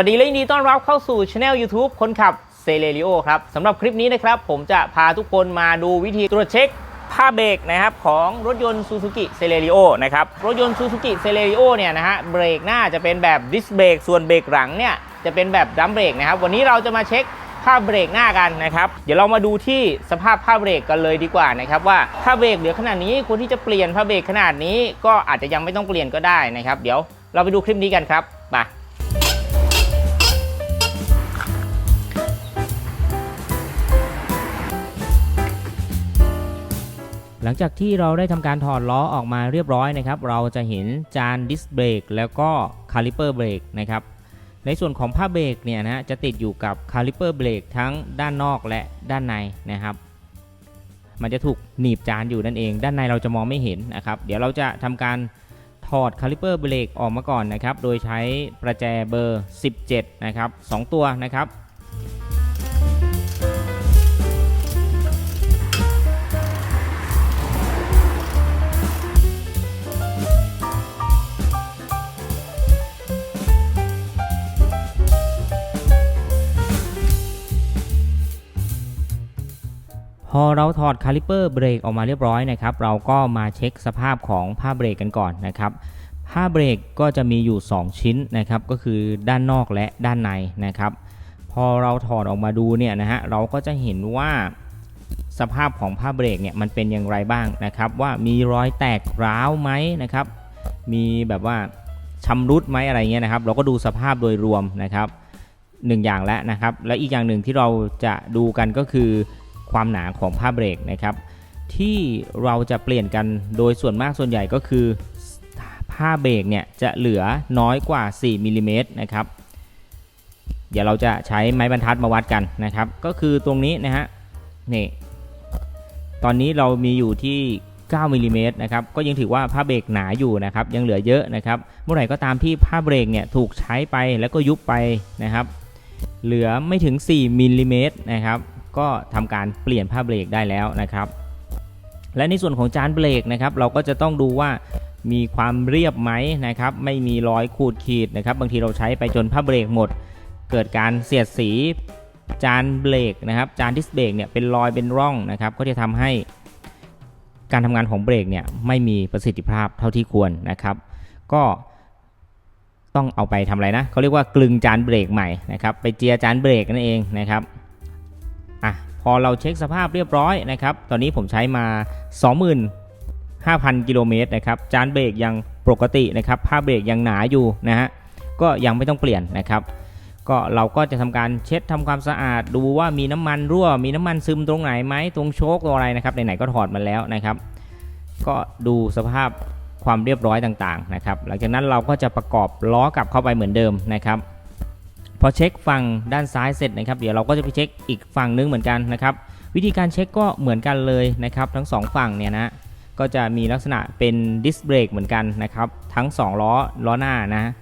วัสดีและยินดีต้อนรับเข้าสู่ช anel YouTube คนขับเซเลริโอครับสำหรับคลิปนี้นะครับ ผมจะพาทุกคนมาดูวิธีตรวจเช็คผ้าเบรกนะครับของรถยนต์ Suzuki c e l e r i o นะครับ รถยนต์ Suzuki c e l e r i o เนี่ยนะฮะเบรกหน้าจะเป็นแบบดิสเบรกส่วนเบรกหลังเนี่ยจะเป็นแบบดัมเบรกนะครับ วันนี้เราจะมาเช็คผ้าเบรกหน้ากันนะครับ เดี๋ยวเรามาดูที่สภาพผ้าเบรกกันเลยดีกว่านะครับว่าผ้าเบรกเหลือขนาดนี้ควรที่จะเปลี่ยนผ้าเบรกขนาดนี้ ก็อาจจะยังไม่ต้องเปลี่ยนก็ได้นะครับ เดี๋ยวเราไปดูคลิปนี้กันครับไป ลังจากที่เราได้ทำการถอดล้อออกมาเรียบร้อยนะครับ เราจะเห็นจานดิสเบรกแล้วก็คาลิเปอร์เบรกนะครับ ในส่วนของผ้าเบรกเนี่ยนะฮะจะติดอยู่กับคาลิเปอร์เบรกทั้งด้านนอกและด้านในนะครับ มันจะถูกหนีบจานอยู่นั่นเอง ด้านในเราจะมองไม่เห็นนะครับ เดี๋ยวเราจะทำการถอดคาลิเปอร์เบรกออกมาก่อนนะครับ โดยใช้ประแจเบอร์ 17 นะครับสองตัวนะครับ พอเราถอดคาลิเปอร์เบรกออกมาเรียบร้อยนะครับ เราก็มาเช็คสภาพของผ้าเบรกกันก่อนนะครับ ผ้าเบรกก็จะมีอยู่ 2 ชิ้นนะครับ ก็คือด้านนอกและด้านในนะครับ พอเราถอดออกมาดูเนี่ยนะฮะ เราก็จะเห็นว่าสภาพของผ้าเบรกเนี่ยมันเป็นอย่างไรบ้างนะครับ ว่ามีรอยแตกร้าวไหมนะครับ มีแบบว่าชำรุดไหมอะไรเงี้ยนะครับ เราก็ดูสภาพโดยรวมนะครับหนึ่งอย่างแล้วนะครับ และอีกอย่างหนึ่งที่เราจะดูกันก็คือ ความหนาของผ้าเบรกนะครับ ที่เราจะเปลี่ยนกันโดยส่วนมากส่วนใหญ่ก็คือผ้าเบรกเนี่ยจะเหลือน้อยกว่า 4มิลลิเมตรนะครับเดี๋ยวเราจะใช้ไม้บรรทัดมาวัดกันนะครับ ก็คือตรงนี้นะฮะนี่ตอนนี้เรามีอยู่ที่9มิลลิเมตรนะครับก็ยังถือว่าผ้าเบรกหนาอยู่นะครับ ยังเหลือเยอะนะครับ เมื่อไหร่ก็ตามที่ผ้าเบรกเนี่ยถูกใช้ไปแล้วก็ยุบไปนะครับ เหลือไม่ถึง 4มิลลิเมตรนะครับ ก็ทำการเปลี่ยนผ้าเบรกได้แล้วนะครับ และในส่วนของจานเบรกนะครับ เราก็จะต้องดูว่ามีความเรียบไหมนะครับ ไม่มีรอยขูดขีดนะครับ บางทีเราใช้ไปจนผ้าเบรกหมด เกิดการเสียดสีจานเบรกนะครับ จานดิสเบรกเนี่ยเป็นรอยเป็นร่องนะครับ ก็จะทำให้การทำงานของเบรกเนี่ยไม่มีประสิทธิภาพเท่าที่ควรนะครับ ก็ต้องเอาไปทำอะไรนะเขาเรียกว่ากลึงจานเบรกใหม่นะครับ ไปเจียจานเบรกนั่นเองนะครับ พอเราเช็คสภาพเรียบร้อยนะครับ ตอนนี้ผมใช้มา 25,000 กิโลเมตรนะครับ จานเบรกยังปกตินะครับ ผ้าเบรกยังหนาอยู่นะฮะ ก็ยังไม่ต้องเปลี่ยนนะครับ ก็เราก็จะทำการเช็ดทำความสะอาด ดูว่ามีน้ำมันรั่ว มีน้ำมันซึมตรงไหนไหม ตรงโชคตรงอะไรนะครับ ไหนๆก็ถอดมาแล้วนะครับ ก็ดูสภาพความเรียบร้อยต่างๆนะครับ หลังจากนั้นเราก็จะประกอบล้อกลับเข้าไปเหมือนเดิมนะครับ พอเช็คฝั่งด้านซ้ายเสร็จนะครับ เดี๋ยวเราก็จะไปเช็คอีกฝั่งนึงเหมือนกันนะครับ วิธีการเช็คก็เหมือนกันเลยนะครับ ทั้งสองฝั่งเนี่ยนะก็จะมีลักษณะเป็นดิสเบรกเหมือนกันนะครับ ทั้ง 2 ล้อล้อหน้านะ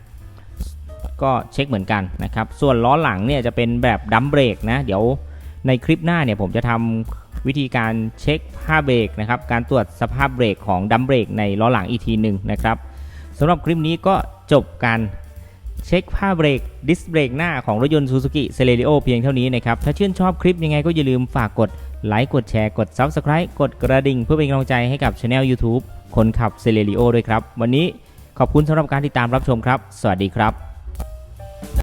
ก็เช็คเหมือนกันนะครับ ส่วนล้อหลังเนี่ยจะเป็นแบบดัมเบรกนะ เดี๋ยวในคลิปหน้าเนี่ยผมจะทำวิธีการเช็คผ้าเบรกนะครับ การตรวจสภาพเบรกของดัมเบรกในล้อหลังอีกทีหนึ่งนะครับสำหรับคลิปนี้ก็จบการ เช็คผ้าเบรกดิสเบรกหน้าของรถยนต์ Suzuki c e l e r i o เพียงเท่านี้นะครับ ถ้าชื่นชอบคลิปยังไงก็อย่าลืมฝากกดไลค์กดแชร์กด Subscribe กดกระดิ่งเพื่อเป็นกำลังใจให้กับช anel YouTube คนขับ c e l e r i o ด้วยครับ วันนี้ขอบคุณสำหรับการติดตามรับชมครับ สวัสดีครับ